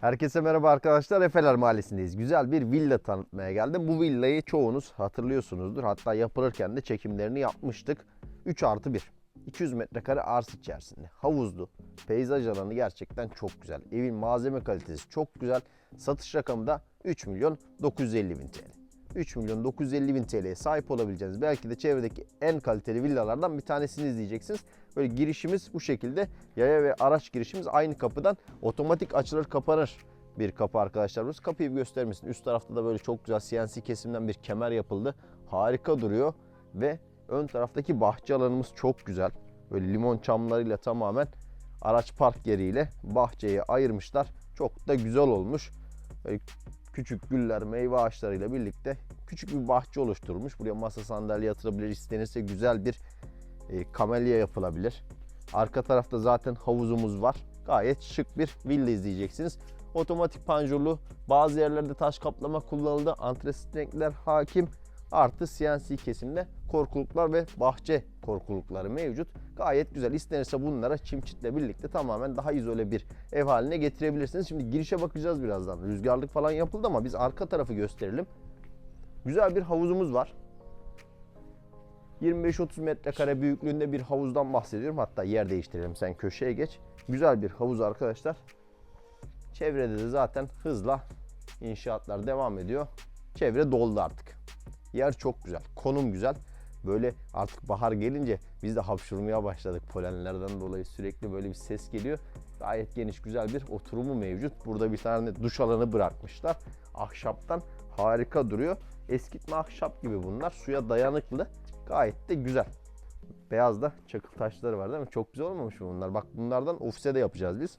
Herkese merhaba arkadaşlar. Efeler Mahallesi'ndeyiz. Güzel bir villa tanıtmaya geldim. Bu villayı çoğunuz hatırlıyorsunuzdur. Hatta yapılırken de çekimlerini yapmıştık. 3 artı 1. 200 metrekare arsa içerisinde. Havuzlu. Peyzaj alanı gerçekten çok güzel. Evin malzeme kalitesi çok güzel. Satış rakamı da 3 milyon 950 bin TL. 3 milyon 950 bin TL'ye sahip olabileceğiniz belki de çevredeki en kaliteli villalardan bir tanesini izleyeceksiniz. Böyle girişimiz bu şekilde. Yaya ve araç girişimiz aynı kapıdan otomatik açılır kapanır bir kapı arkadaşlar. Burası kapıyı bir gösterir misin? Üst tarafta da böyle çok güzel CNC kesimden bir kemer yapıldı. Harika duruyor ve ön taraftaki bahçe alanımız çok güzel. Böyle limon çamlarıyla tamamen araç park yeriyle bahçeyi ayırmışlar. Çok da güzel olmuş. Böyle küçük güller, meyve ağaçlarıyla birlikte küçük bir bahçe oluşturulmuş. Buraya masa sandalye atılabilir. İstenirse güzel bir e, kamelya yapılabilir. Arka tarafta zaten havuzumuz var. Gayet şık bir villa izleyeceksiniz. Otomatik panjurlu, bazı yerlerde taş kaplama kullanıldı. Antresit renkler hakim. Artı CNC kesimde korkuluklar ve bahçe korkulukları mevcut. Gayet güzel. İstenirse bunlara çim çitle birlikte tamamen daha izole bir ev haline getirebilirsiniz. Şimdi girişe bakacağız birazdan. Rüzgarlık falan yapıldı ama biz arka tarafı gösterelim. Güzel bir havuzumuz var. 25-30 metrekare büyüklüğünde bir havuzdan bahsediyorum. Hatta yer değiştirelim sen köşeye geç. Güzel bir havuz arkadaşlar. Çevrede de zaten hızla inşaatlar devam ediyor. Çevre doldu artık. Yer çok güzel. Konum güzel. Böyle artık bahar gelince biz de hapşurmaya başladık polenlerden dolayı sürekli böyle bir ses geliyor. Gayet geniş güzel bir oturumu mevcut. Burada bir tane duş alanı bırakmışlar. Ahşaptan harika duruyor. Eskitme ahşap gibi bunlar. Suya dayanıklı. Gayet de güzel. Beyaz da çakıl taşları var değil mi? Çok güzel olmamış mı bunlar? Bak bunlardan ofise de yapacağız biz.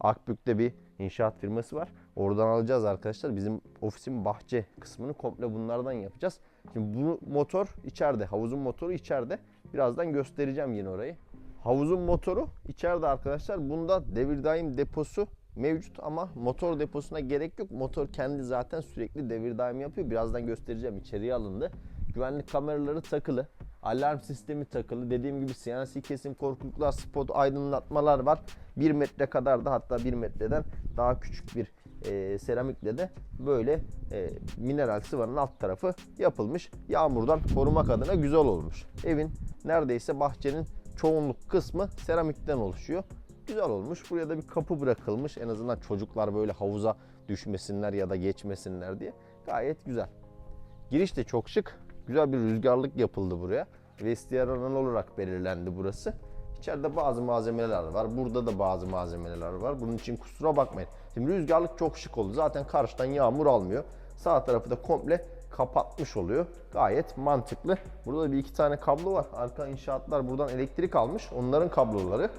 Akbük'te bir inşaat firması var. Oradan alacağız arkadaşlar. Bizim ofisin bahçe kısmını komple bunlardan yapacağız. Şimdi bu motor içeride. Havuzun motoru içeride. Birazdan göstereceğim yine orayı. Havuzun motoru içeride arkadaşlar. Bunda devir daim deposu mevcut ama motor deposuna gerek yok. Motor kendi zaten sürekli devir daim yapıyor. Birazdan göstereceğim. İçeriye alındı. Güvenlik kameraları takılı. Alarm sistemi takılı. Dediğim gibi CNC kesim korkuluklar, spot aydınlatmalar var. 1 metre kadar da hatta 1 metreden daha küçük bir e, seramikle de böyle e, mineral sıvanın alt tarafı yapılmış. Yağmurdan korumak adına güzel olmuş. Evin neredeyse bahçenin çoğunluk kısmı seramikten oluşuyor. Güzel olmuş. Buraya da bir kapı bırakılmış. En azından çocuklar böyle havuza düşmesinler ya da geçmesinler diye. Gayet güzel. Giriş de çok şık. Güzel bir rüzgarlık yapıldı buraya. Vestiyer alanı olarak belirlendi burası. İçeride bazı malzemeler var. Burada da bazı malzemeler var. Bunun için kusura bakmayın. Şimdi rüzgarlık çok şık oldu. Zaten karşıdan yağmur almıyor. Sağ tarafı da komple kapatmış oluyor. Gayet mantıklı. Burada da bir iki tane kablo var. Arka inşaatlar buradan elektrik almış. Onların kabloları.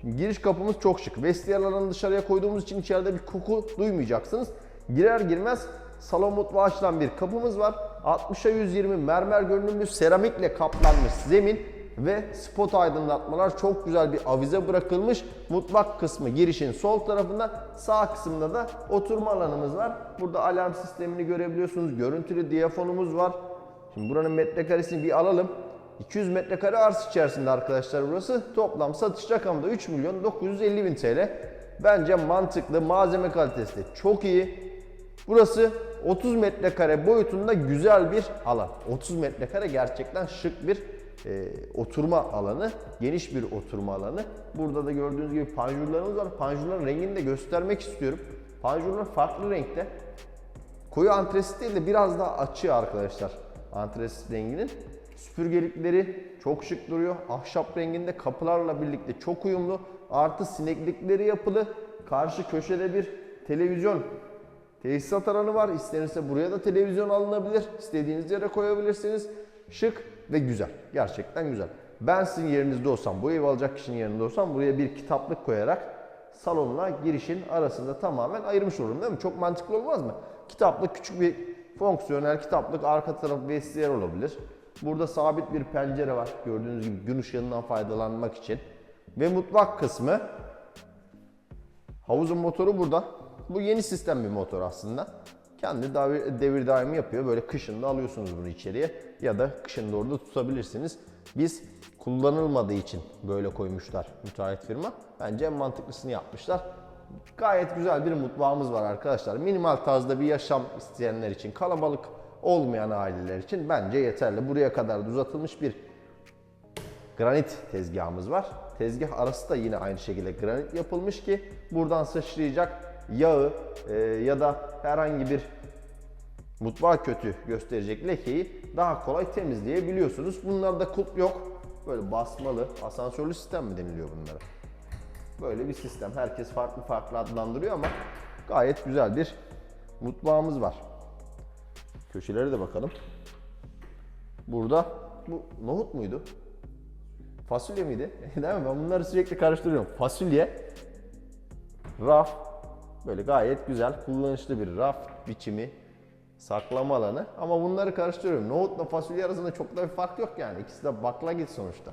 Şimdi giriş kapımız çok şık. Vestiyer alanını dışarıya koyduğumuz için içeride bir koku duymayacaksınız. Girer girmez salon mutfağı açılan bir kapımız var. 60'a 120 mermer görünümlü seramikle kaplanmış zemin ve spot aydınlatmalar çok güzel bir avize bırakılmış. Mutfak kısmı girişin sol tarafında sağ kısımda da oturma alanımız var. Burada alarm sistemini görebiliyorsunuz. Görüntülü diyafonumuz var. Şimdi buranın metrekaresini bir alalım. 200 metrekare arsa içerisinde arkadaşlar burası. Toplam satış rakamı da 3 milyon 950 bin TL. Bence mantıklı. Malzeme kalitesi de çok iyi. Burası 30 metrekare boyutunda güzel bir alan. 30 metrekare gerçekten şık bir e, oturma alanı. Geniş bir oturma alanı. Burada da gördüğünüz gibi panjurlarımız var. Panjurların rengini de göstermek istiyorum. Panjurlar farklı renkte. Koyu antresit değil de biraz daha açıyor arkadaşlar antresit renginin. Süpürgelikleri çok şık duruyor. Ahşap renginde kapılarla birlikte çok uyumlu. Artı sineklikleri yapılı. Karşı köşede bir televizyon tesisat alanı var. İstenirse buraya da televizyon alınabilir. İstediğiniz yere koyabilirsiniz. Şık ve güzel. Gerçekten güzel. Ben sizin yerinizde olsam, bu ev alacak kişinin yerinde olsam buraya bir kitaplık koyarak salonla girişin arasında tamamen ayırmış olurum değil mi? Çok mantıklı olmaz mı? Kitaplık küçük bir fonksiyonel kitaplık arka tarafı vestiyer olabilir. Burada sabit bir pencere var. Gördüğünüz gibi gün ışığından faydalanmak için. Ve mutfak kısmı. Havuzun motoru burada. Bu yeni sistem bir motor aslında. Kendi devir, devir daimi yapıyor. Böyle kışın da alıyorsunuz bunu içeriye. Ya da kışın da orada tutabilirsiniz. Biz kullanılmadığı için böyle koymuşlar müteahhit firma. Bence en mantıklısını yapmışlar. Gayet güzel bir mutfağımız var arkadaşlar. Minimal tarzda bir yaşam isteyenler için, kalabalık olmayan aileler için bence yeterli. Buraya kadar da uzatılmış bir granit tezgahımız var. Tezgah arası da yine aynı şekilde granit yapılmış ki buradan sıçrayacak yağı e, ya da herhangi bir mutfağı kötü gösterecek lekeyi daha kolay temizleyebiliyorsunuz. Bunlarda kulp yok. Böyle basmalı, asansörlü sistem mi deniliyor bunlara? Böyle bir sistem. Herkes farklı farklı adlandırıyor ama gayet güzel bir mutfağımız var. Köşelere de bakalım. Burada bu nohut muydu? Fasulye miydi? Değil mi? Ben bunları sürekli karıştırıyorum. Fasulye, raf, böyle gayet güzel, kullanışlı bir raf biçimi, saklama alanı. Ama bunları karıştırıyorum. Nohutla fasulye arasında çok da bir fark yok yani. İkisi de baklagil sonuçta.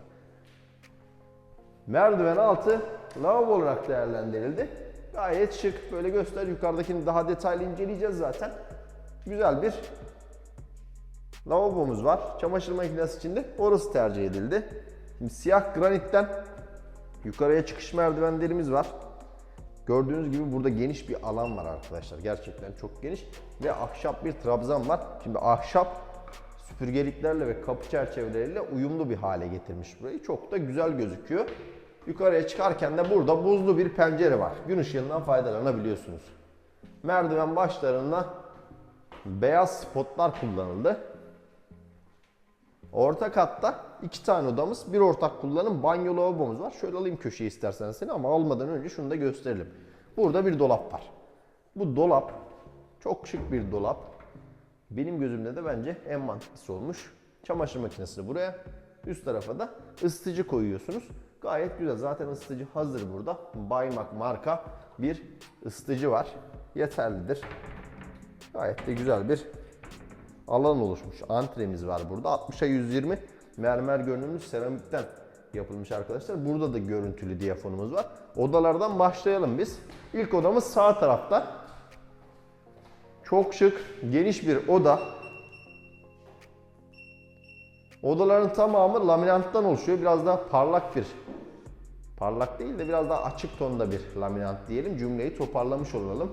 Merdiven altı lavabo olarak değerlendirildi. Gayet şık. Böyle göster. Yukarıdakini daha detaylı inceleyeceğiz zaten. Güzel bir lavabomuz var. Çamaşır makinesi için de orası tercih edildi. Şimdi siyah granitten yukarıya çıkış merdivenlerimiz var. Gördüğünüz gibi burada geniş bir alan var arkadaşlar. Gerçekten çok geniş. Ve ahşap bir trabzan var. Şimdi ahşap süpürgeliklerle ve kapı çerçeveleriyle uyumlu bir hale getirmiş burayı. Çok da güzel gözüküyor. Yukarıya çıkarken de burada buzlu bir pencere var. Gün ışığından faydalanabiliyorsunuz. Merdiven başlarında beyaz spotlar kullanıldı. Orta katta iki tane odamız, bir ortak kullanım banyo lavabomuz var. Şöyle alayım köşeyi istersen seni ama almadan önce şunu da gösterelim. Burada bir dolap var. Bu dolap çok şık bir dolap. Benim gözümde de bence en mantıklısı olmuş. Çamaşır makinesini buraya, üst tarafa da ısıtıcı koyuyorsunuz. Gayet güzel. Zaten ısıtıcı hazır burada. Baymak marka bir ısıtıcı var. Yeterlidir. Gayet de güzel bir alan oluşmuş. Antremiz var burada. 60'a 120 mermer görünümlü seramikten yapılmış arkadaşlar. Burada da görüntülü diyafonumuz var. Odalardan başlayalım biz. İlk odamız sağ tarafta. Çok şık, geniş bir oda. Odaların tamamı laminanttan oluşuyor. Biraz daha parlak bir parlak değil de biraz daha açık tonda bir laminant diyelim. Cümleyi toparlamış olalım.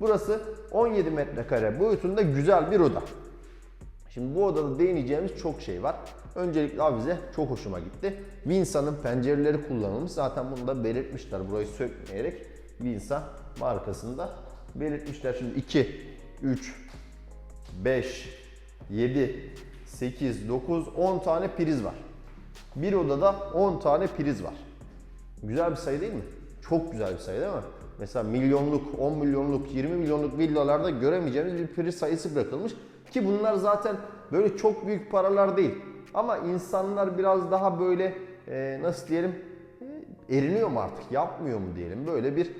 Burası 17 metrekare boyutunda güzel bir oda. Şimdi bu odada değineceğimiz çok şey var. Öncelikle avize çok hoşuma gitti. Vinsa'nın pencereleri kullanılmış. Zaten bunu da belirtmişler burayı sökmeyerek. Vinsa markasında belirtmişler. Şimdi 2, 3, 5, 7, 8, 9, 10 tane priz var. Bir odada 10 tane priz var. Güzel bir sayı değil mi? Çok güzel bir sayı değil mi? Mesela milyonluk, 10 milyonluk, 20 milyonluk villalarda göremeyeceğimiz bir priz sayısı bırakılmış. Ki bunlar zaten böyle çok büyük paralar değil. Ama insanlar biraz daha böyle e, nasıl diyelim e, eriniyor mu artık yapmıyor mu diyelim. Böyle bir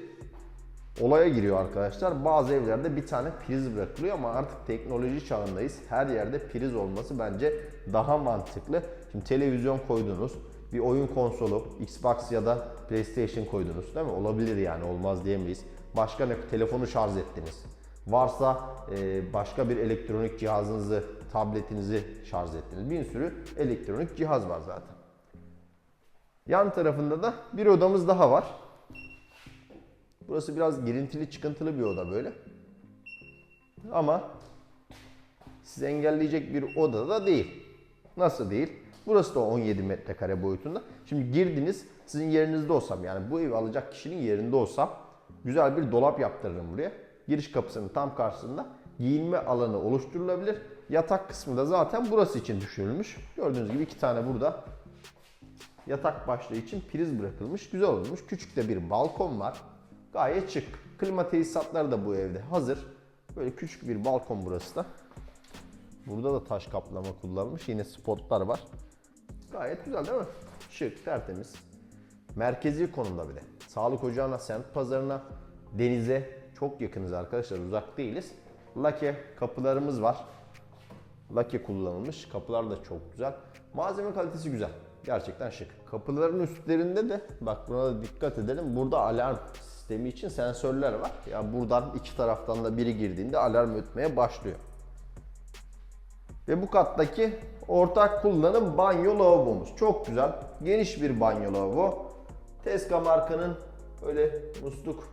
olaya giriyor arkadaşlar. Bazı evlerde bir tane priz bırakılıyor ama artık teknoloji çağındayız. Her yerde priz olması bence daha mantıklı. Şimdi televizyon koydunuz, bir oyun konsolu, Xbox ya da PlayStation koydunuz değil mi? Olabilir yani olmaz diyemeyiz. Başka ne? Telefonu şarj ettiniz. Varsa e, başka bir elektronik cihazınızı, tabletinizi şarj ettiniz. Bir sürü elektronik cihaz var zaten. Yan tarafında da bir odamız daha var. Burası biraz girintili çıkıntılı bir oda böyle. Ama sizi engelleyecek bir oda da değil. Nasıl değil? Burası da 17 metrekare boyutunda. Şimdi girdiniz, sizin yerinizde olsam yani bu evi alacak kişinin yerinde olsam güzel bir dolap yaptırırım buraya. Giriş kapısının tam karşısında giyinme alanı oluşturulabilir. Yatak kısmı da zaten burası için düşünülmüş. Gördüğünüz gibi iki tane burada yatak başlığı için priz bırakılmış. Güzel olmuş. Küçük de bir balkon var. Gayet şık. Klima tesisatları da bu evde hazır. Böyle küçük bir balkon burası da. Burada da taş kaplama kullanılmış. Yine spotlar var. Gayet güzel değil mi? Şık, tertemiz. Merkezi konumda bile. Sağlık ocağına, semt pazarına, denize çok yakınız arkadaşlar. Uzak değiliz. Lake kapılarımız var. Lake kullanılmış. Kapılar da çok güzel. Malzeme kalitesi güzel. Gerçekten şık. Kapıların üstlerinde de bak buna da dikkat edelim. Burada alarm sistemi için sensörler var. Ya buradan iki taraftan da biri girdiğinde alarm ötmeye başlıyor. Ve bu kattaki ortak kullanım banyo lavabomuz. Çok güzel. Geniş bir banyo lavabo. Teska markanın öyle musluk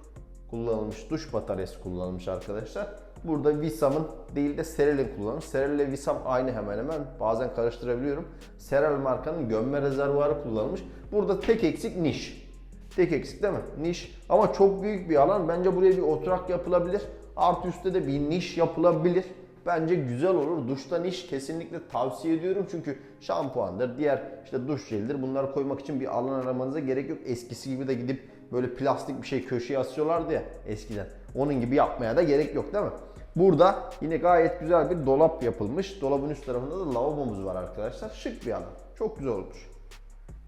kullanılmış duş bataryası kullanılmış arkadaşlar. Burada Visam'ın değil de Serel'in kullanılmış. Serel ile Visam aynı hemen hemen. Bazen karıştırabiliyorum. Serel markanın gömme rezervuarı kullanılmış. Burada tek eksik niş. Tek eksik değil mi? Niş. Ama çok büyük bir alan. Bence buraya bir oturak yapılabilir. Artı üstte de bir niş yapılabilir. Bence güzel olur. Duşta niş kesinlikle tavsiye ediyorum. Çünkü şampuandır, diğer işte duş jelidir. Bunları koymak için bir alan aramanıza gerek yok. Eskisi gibi de gidip böyle plastik bir şey köşeye asıyorlardı ya eskiden. Onun gibi yapmaya da gerek yok değil mi? Burada yine gayet güzel bir dolap yapılmış. Dolabın üst tarafında da lavabomuz var arkadaşlar. Şık bir alan. Çok güzel olmuş.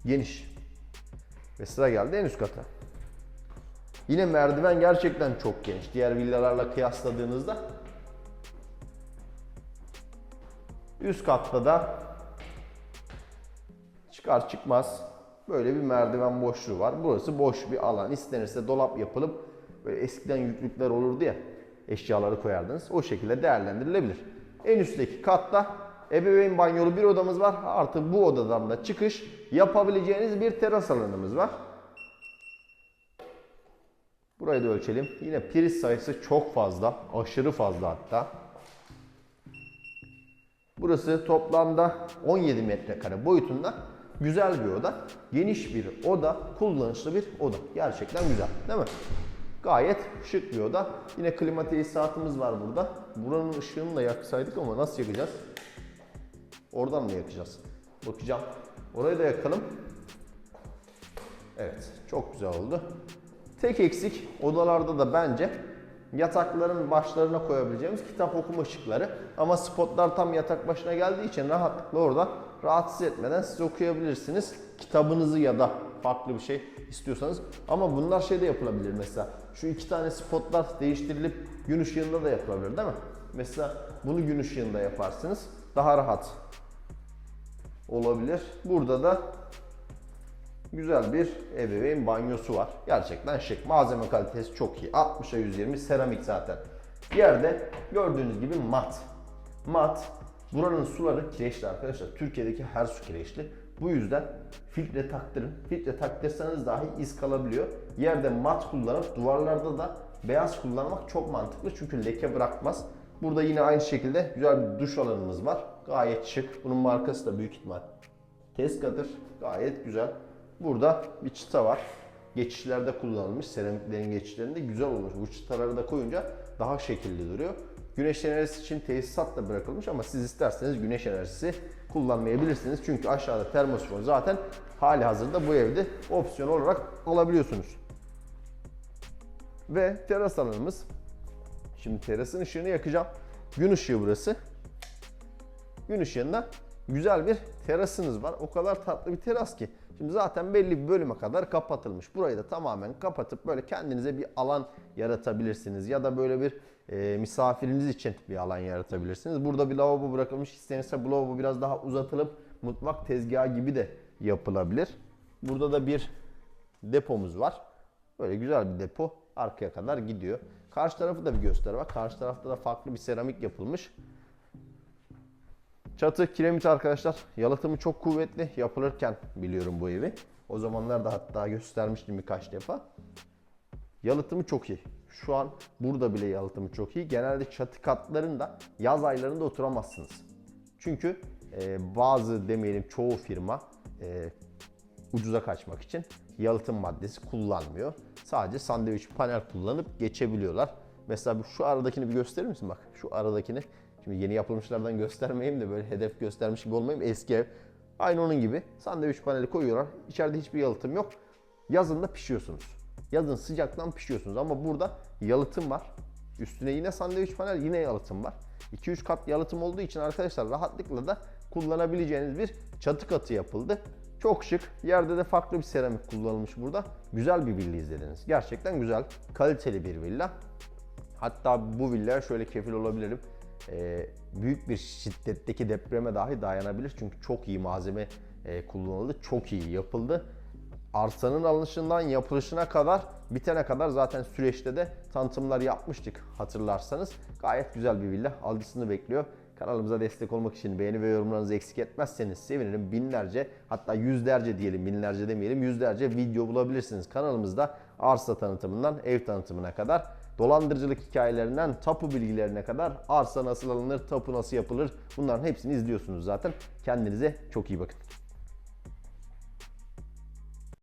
Geniş. Ve sıra geldi en üst kata. Yine merdiven gerçekten çok geniş. Diğer villalarla kıyasladığınızda. Üst katta da çıkar çıkmaz böyle bir merdiven boşluğu var. Burası boş bir alan. İstenirse dolap yapılıp böyle eskiden yüklükler olurdu ya eşyaları koyardınız. O şekilde değerlendirilebilir. En üstteki katta ebeveyn banyolu bir odamız var. Artı bu odadan da çıkış yapabileceğiniz bir teras alanımız var. Burayı da ölçelim. Yine priz sayısı çok fazla. Aşırı fazla hatta. Burası toplamda 17 metrekare boyutunda güzel bir oda. Geniş bir oda, kullanışlı bir oda. Gerçekten güzel değil mi? Gayet şık bir oda. Yine klima tesisatımız var burada. Buranın ışığını da yaksaydık ama nasıl yakacağız? Oradan mı yakacağız? Bakacağım. Orayı da yakalım. Evet, çok güzel oldu. Tek eksik odalarda da bence yatakların başlarına koyabileceğimiz kitap okuma ışıkları. Ama spotlar tam yatak başına geldiği için rahatlıkla orada rahatsız etmeden siz okuyabilirsiniz. Kitabınızı ya da farklı bir şey istiyorsanız. Ama bunlar şeyde yapılabilir mesela. Şu iki tane spotlar değiştirilip gün ışığında da yapılabilir değil mi? Mesela bunu gün ışığında yaparsınız. Daha rahat olabilir. Burada da güzel bir ebeveyn banyosu var. Gerçekten şık. Malzeme kalitesi çok iyi. 60'a 120 seramik zaten. Yerde gördüğünüz gibi mat. Mat. Buranın suları kireçli arkadaşlar. Türkiye'deki her su kireçli. Bu yüzden filtre taktırın. Filtre taktırsanız dahi iz kalabiliyor. Yerde mat kullanıp duvarlarda da beyaz kullanmak çok mantıklı. Çünkü leke bırakmaz. Burada yine aynı şekilde güzel bir duş alanımız var. Gayet şık. Bunun markası da büyük ihtimal Tezka'dır. Gayet güzel. Burada bir çıta var. Geçişlerde kullanılmış. Seramiklerin geçişlerinde güzel olmuş. Bu çıtaları da koyunca daha şekilli duruyor. Güneş enerjisi için tesisat da bırakılmış ama siz isterseniz güneş enerjisi kullanmayabilirsiniz. Çünkü aşağıda termosifon zaten hali hazırda bu evde opsiyon olarak alabiliyorsunuz. Ve teras alanımız. Şimdi terasın ışığını yakacağım. Gün ışığı burası. Gün ışığında güzel bir terasınız var. O kadar tatlı bir teras ki. Şimdi zaten belli bir bölüme kadar kapatılmış. Burayı da tamamen kapatıp böyle kendinize bir alan yaratabilirsiniz. Ya da böyle bir e, misafiriniz için bir alan yaratabilirsiniz. Burada bir lavabo bırakılmış. İstenirse bu lavabo biraz daha uzatılıp mutfak tezgahı gibi de yapılabilir. Burada da bir depomuz var. Böyle güzel bir depo arkaya kadar gidiyor. Karşı tarafı da bir göster var. Karşı tarafta da farklı bir seramik yapılmış. Çatı kiremit arkadaşlar. Yalıtımı çok kuvvetli. Yapılırken biliyorum bu evi. O zamanlar da hatta göstermiştim birkaç defa. Yalıtımı çok iyi. Şu an burada bile yalıtımı çok iyi. Genelde çatı katlarında yaz aylarında oturamazsınız. Çünkü e, bazı demeyelim çoğu firma e, ucuza kaçmak için yalıtım maddesi kullanmıyor. Sadece sandviç panel kullanıp geçebiliyorlar. Mesela şu aradakini bir gösterir misin bak? Şu aradakini. Şimdi yeni yapılmışlardan göstermeyeyim de böyle hedef göstermiş gibi olmayayım. Eski ev. Aynı onun gibi sandviç paneli koyuyorlar. İçeride hiçbir yalıtım yok. Yazın da pişiyorsunuz. Yazın sıcaktan pişiyorsunuz ama burada yalıtım var. Üstüne yine sandviç panel, yine yalıtım var. 2-3 kat yalıtım olduğu için arkadaşlar rahatlıkla da kullanabileceğiniz bir çatı katı yapıldı. Çok şık. Yerde de farklı bir seramik kullanılmış burada. Güzel bir villa izlediniz. Gerçekten güzel, kaliteli bir villa. Hatta bu villaya şöyle kefil olabilirim. Ee, büyük bir şiddetteki depreme dahi dayanabilir. Çünkü çok iyi malzeme e, kullanıldı. Çok iyi yapıldı. Arsanın alınışından yapılışına kadar bitene kadar zaten süreçte de tanıtımlar yapmıştık hatırlarsanız. Gayet güzel bir villa. Alıcısını bekliyor. Kanalımıza destek olmak için beğeni ve yorumlarınızı eksik etmezseniz sevinirim. Binlerce hatta yüzlerce diyelim binlerce demeyelim yüzlerce video bulabilirsiniz kanalımızda. arsa tanıtımından ev tanıtımına kadar dolandırıcılık hikayelerinden tapu bilgilerine kadar arsa nasıl alınır, tapu nasıl yapılır bunların hepsini izliyorsunuz zaten. Kendinize çok iyi bakın.